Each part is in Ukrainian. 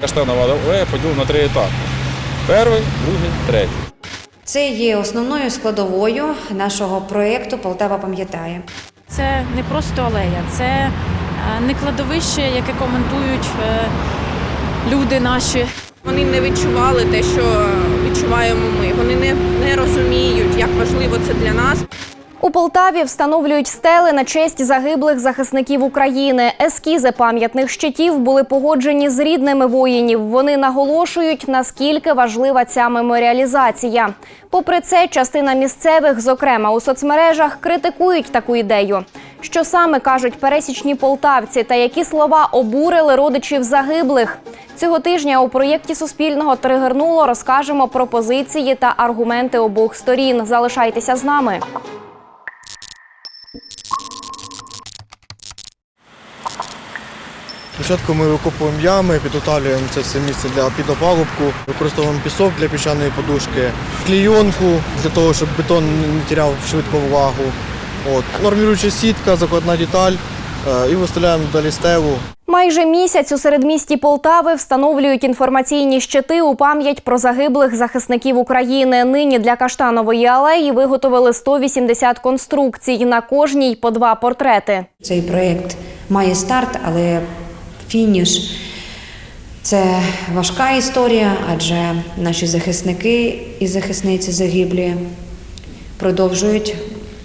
Каштанова алея поділена на три етапи. Перший, другий, третій. Це є основною складовою нашого проєкту Полтава пам'ятає. Це не просто алея, це е, не кладовище, яке коментують е, люди наші. Вони не відчували те, що відчуваємо ми. Вони не, не розуміють, як важливо це для нас. У Полтаві встановлюють стели на честь загиблих захисників України. Ескізи пам'ятних щитів були погоджені з рідними воїнів. Вони наголошують, наскільки важлива ця меморіалізація. Попри це, частина місцевих, зокрема у соцмережах, критикують таку ідею. Що саме кажуть пересічні полтавці та які слова обурили родичів загиблих? Цього тижня у проєкті Суспільного тригернуло розкажемо про позиції та аргументи обох сторін. Залишайтеся з нами. Спочатку ми викопуємо ями, підготовлюємо це все місце для підопалубку, використовуємо пісок для піщаної подушки, клійонку для того, щоб бетон не тіряв швидко влагу. От. Норміруюча сітка, закладна деталь е, і виставляємо далі стелу. Майже місяць у середмісті Полтави встановлюють інформаційні щити у пам'ять про загиблих захисників України. Нині для Каштанової алеї виготовили 180 конструкцій. На кожній по два портрети. Цей проєкт має старт, але фініш. Це важка історія, адже наші захисники і захисниці загиблі продовжують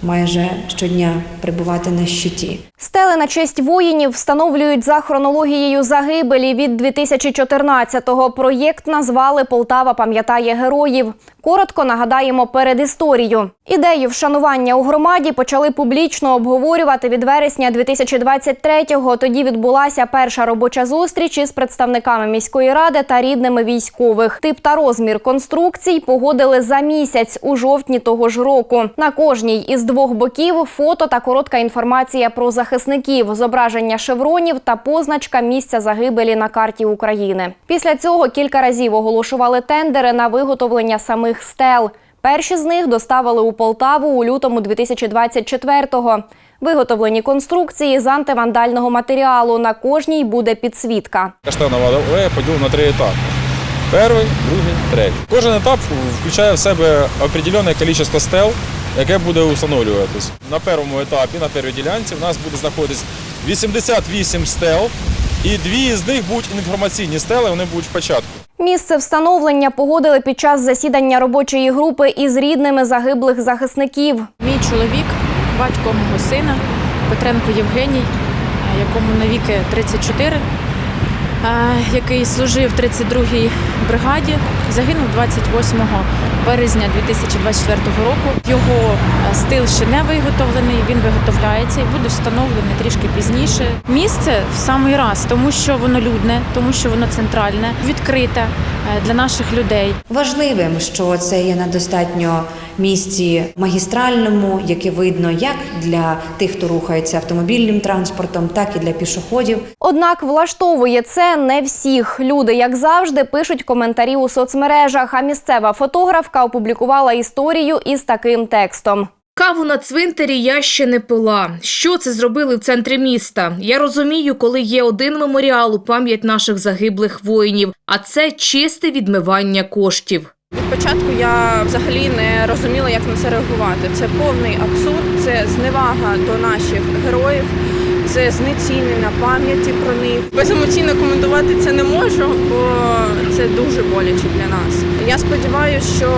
майже щодня перебувати на щиті. Стели на честь воїнів встановлюють за хронологією загибелі від 2014-го. Проєкт назвали Полтава пам'ятає героїв. Коротко нагадаємо передісторію. Ідею вшанування у громаді почали публічно обговорювати від вересня 2023-го. Тоді відбулася перша робоча зустріч із представниками міської ради та рідними військових. Тип та розмір конструкцій погодили за місяць у жовтні того ж року. На кожній із двох боків фото та коротка інформація про захисників, зображення шевронів та позначка місця загибелі на карті України. Після цього кілька разів оголошували тендери на виготовлення самих стел. Перші з них доставили у Полтаву у лютому 2024-го. Виготовлені конструкції з антивандального матеріалу. На кожній буде підсвітка. Каштанова алея поділена на три етапи. Перший, другий, третій. Кожен етап включає в себе определенне кількість стел, яке буде встановлюватись. На першому етапі, на першій ділянці, в нас буде знаходитись 88 стел, і дві з них будуть інформаційні стели, вони будуть в початку. Місце встановлення погодили під час засідання робочої групи із рідними загиблих захисників. Мій чоловік, батько мого сина Петренко Євгеній, якому навіки 34, е, який служив в 32-й бригаді, загинув 28 березня 2024 року. Його е, стил ще не виготовлений, він виготовляється і буде встановлений трішки пізніше. Місце в самий раз, тому що воно людне, тому що воно центральне, відкрите е, для наших людей. Важливим, що це є на достатньо місці магістральному, яке видно як для тих, хто рухається автомобільним транспортом, так і для пішоходів. Однак влаштовує це не всіх. Люди, як завжди, пишуть коментарі у соцмережах. А місцева фотографка опублікувала історію із таким текстом. Каву на цвинтарі я ще не пила. Що це зробили в центрі міста? Я розумію, коли є один меморіал у пам'ять наших загиблих воїнів, а це чисте відмивання коштів. Від початку я взагалі не розуміла, як на це реагувати. Це повний абсурд, це зневага до наших героїв, це знецінення пам'яті про них. Беземоційно коментувати це не можу, бо це дуже боляче для нас. Я сподіваюся, що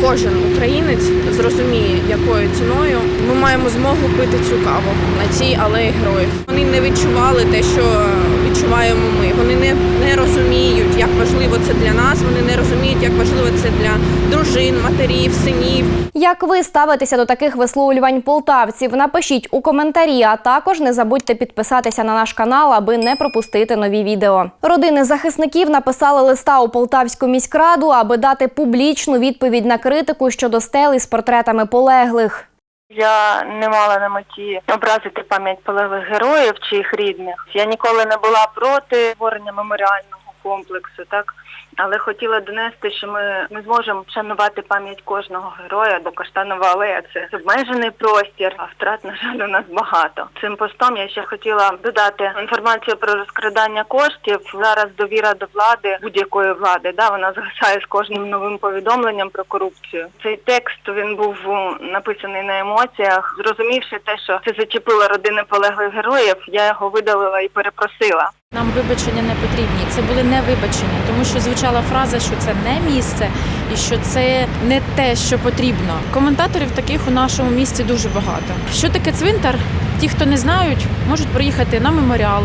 кожен українець зрозуміє, якою ціною ми маємо змогу пити цю каву на цій алеї героїв. Вони не відчували те, що відчуваємо ми. Вони не, не розуміють, як важливо це для нас. Вони не розуміють, як важливо це для дружин, матерів, синів. Як ви ставитеся до таких висловлювань полтавців? Напишіть у коментарі, а також не забудьте підписатися на наш канал, аби не пропустити нові відео. Родини захисників написали листа у Полтавську міськраду, аби дати публічну відповідь на критику щодо стел із портретами полеглих. Я не мала на меті образити пам'ять полеглих героїв чи їх рідних. Я ніколи не була проти створення меморіального комплексу, так але хотіла донести, що ми не зможемо шанувати пам'ять кожного героя, бо Каштанова алея це обмежений простір, а втрат, на жаль, у нас багато. Цим постом я ще хотіла додати інформацію про розкрадання коштів. Зараз довіра до влади будь-якої влади, да вона згасає з кожним новим повідомленням про корупцію. Цей текст він був написаний на емоціях. Зрозумівши те, що це зачепило родини полеглих героїв, я його видалила і перепросила. Нам вибачення не потрібні. Це були не вибачення, тому що звучала фраза, що це не місце і що це не те, що потрібно. Коментаторів таких у нашому місті дуже багато. Що таке цвинтар? Ті, хто не знають, можуть приїхати на меморіал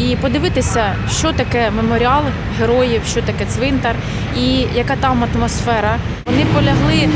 і подивитися, що таке меморіал героїв, що таке цвинтар і яка там атмосфера. Вони полягли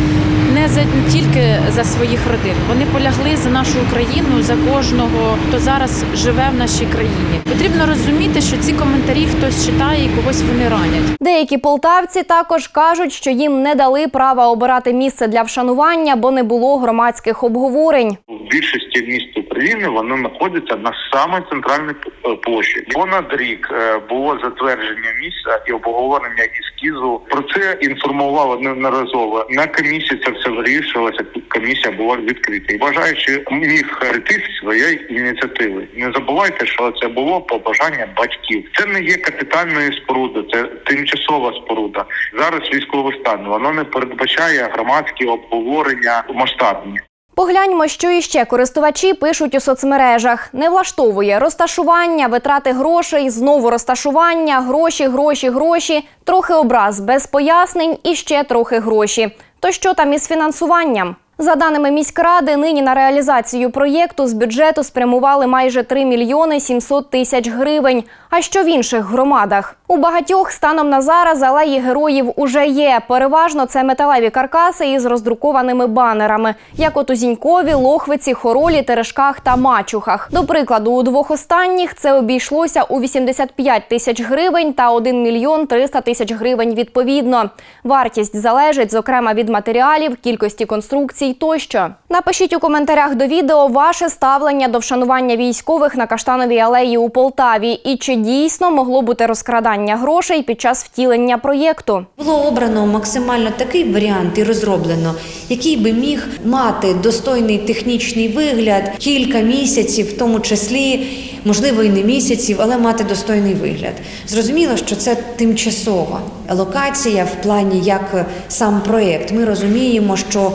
не за не тільки за своїх родин, вони полягли за нашу Україну, за кожного, хто зараз живе в нашій країні. Потрібно розуміти, що ці коментарі хтось читає і когось вони ранять. Деякі полтавці також кажуть, що їм не дали права обирати місце для вшанування, бо не було громадських обговорень. в більшості міст України вони знаходяться на саме центральній е, площі. Понад рік е, було затвердження місця і обговорення ескізу. Про це інформували неодноразово. На комісії це все вирішувалося. Комісія була відкрита. І бажаючи міг прийти своєї ініціативи. Не забувайте, що це було побажання батьків. Це не є капітальною спорудою, це тимчасова споруда. Зараз військовий стан воно не передбачає громадські обговорення масштабні. Погляньмо, що іще користувачі пишуть у соцмережах. Не влаштовує розташування, витрати грошей, знову розташування, гроші, гроші, гроші, трохи образ без пояснень і ще трохи гроші. То що там із фінансуванням? За даними міськради, нині на реалізацію проєкту з бюджету спрямували майже 3 мільйони 700 тисяч гривень. А що в інших громадах? У багатьох станом на зараз алеї героїв уже є. Переважно це металеві каркаси із роздрукованими банерами, як от у Зінькові, Лохвиці, Хоролі, Терешках та Мачухах. До прикладу, у двох останніх це обійшлося у 85 тисяч гривень та 1 мільйон 300 тисяч гривень відповідно. Вартість залежить, зокрема, від матеріалів, кількості конструкцій тощо. Напишіть у коментарях до відео ваше ставлення до вшанування військових на Каштановій алеї у Полтаві і чи дійсно могло бути розкрадання грошей під час втілення проєкту. Було обрано максимально такий варіант і розроблено, який би міг мати достойний технічний вигляд кілька місяців, в тому числі, можливо, і не місяців, але мати достойний вигляд. Зрозуміло, що це тимчасова локація в плані як сам проєкт. Ми розуміємо, що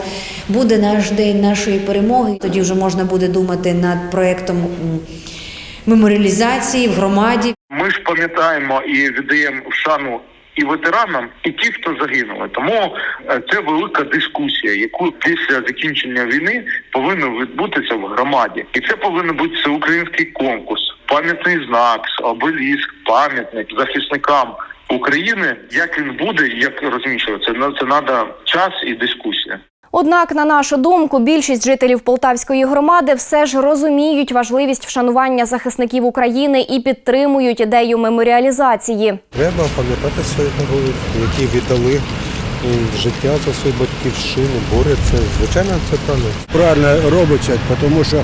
буде наш день нашої перемоги. Тоді вже можна буде думати над проєктом меморіалізації в громаді. Ми ж пам'ятаємо і віддаємо шану і ветеранам, і ті, хто загинули. Тому е, це велика дискусія, яку після закінчення війни повинна відбутися в громаді, і це повинен бути всеукраїнський конкурс, пам'ятний знак, обеліск, пам'ятник захисникам України. Як він буде, як розміщуватися, це треба час і дискусія. Однак, на нашу думку, більшість жителів Полтавської громади все ж розуміють важливість вшанування захисників України і підтримують ідею меморіалізації. Треба пам'ятати своїх героїв, які віддали життя за свою батьківщину, борються. Звичайно, це правильно. правильно робиться, тому що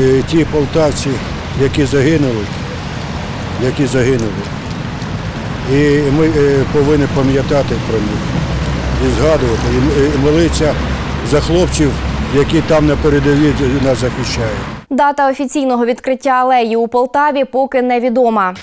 е, ті полтавці, які загинули, які загинули, і ми е, повинні пам'ятати про них і згадувати, і молитися за хлопців, які там на передовій нас захищають. Дата офіційного відкриття алеї у Полтаві поки невідома.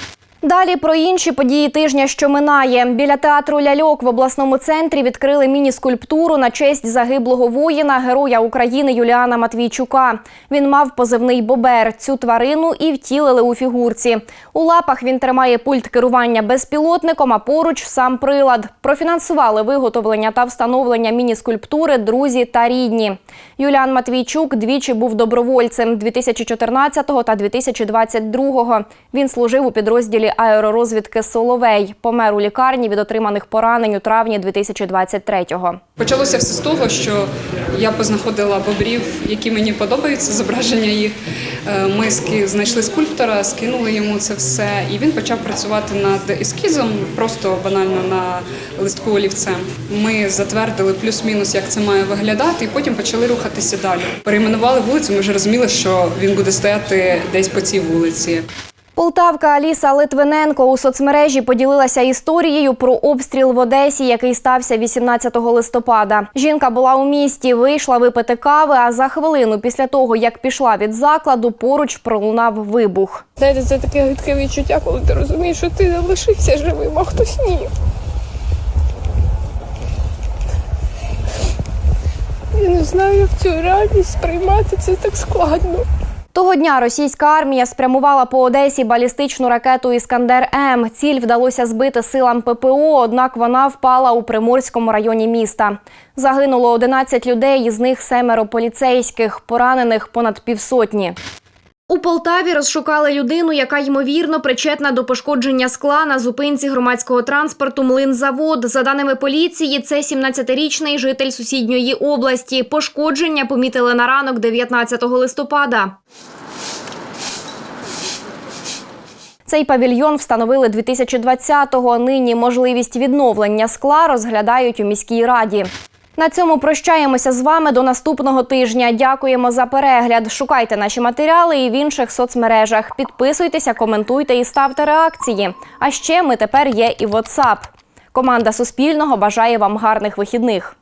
Далі про інші події тижня, що минає. Біля театру ляльок в обласному центрі відкрили міні-скульптуру на честь загиблого воїна, героя України Юліана Матвійчука. Він мав позивний бобер. Цю тварину і втілили у фігурці. У лапах він тримає пульт керування безпілотником, а поруч сам прилад. Профінансували виготовлення та встановлення міні-скульптури друзі та рідні. Юліан Матвійчук двічі був добровольцем 2014 та 2022. Він служив у підрозділі аеророзвідки Соловей. Помер у лікарні від отриманих поранень у травні 2023-го. Почалося все з того, що я познаходила бобрів, які мені подобаються, зображення їх. Е, Ми знайшли скульптора, скинули йому це все, і він почав працювати над ескізом, просто банально на листку олівцем. Ми затвердили плюс-мінус, як це має виглядати, і потім почали рухатися далі. Перейменували вулицю. Ми вже розуміли, що він буде стояти десь по цій вулиці. Полтавка Аліса Литвиненко у соцмережі поділилася історією про обстріл в Одесі, який стався 18 листопада. Жінка була у місті, вийшла випити кави, а за хвилину після того, як пішла від закладу, поруч пролунав вибух. Знаєте, це таке гидке відчуття, коли ти розумієш, що ти залишився живим, а хтось ні. Я не знаю, як цю реальність сприймати, це так складно. Того дня російська армія спрямувала по Одесі балістичну ракету Іскандер М. Ціль вдалося збити силам ППО, однак вона впала у приморському районі міста. Загинуло 11 людей, із них семеро поліцейських, поранених понад півсотні. У Полтаві розшукали людину, яка ймовірно причетна до пошкодження скла на зупинці громадського транспорту Млинзавод. За даними поліції, це 17-річний житель сусідньої області. Пошкодження помітили на ранок 19 листопада. Цей павільйон встановили 2020-го. Нині можливість відновлення скла розглядають у міській раді. На цьому прощаємося з вами до наступного тижня. Дякуємо за перегляд. Шукайте наші матеріали і в інших соцмережах. Підписуйтеся, коментуйте і ставте реакції. А ще ми тепер є і WhatsApp. Команда Суспільного бажає вам гарних вихідних.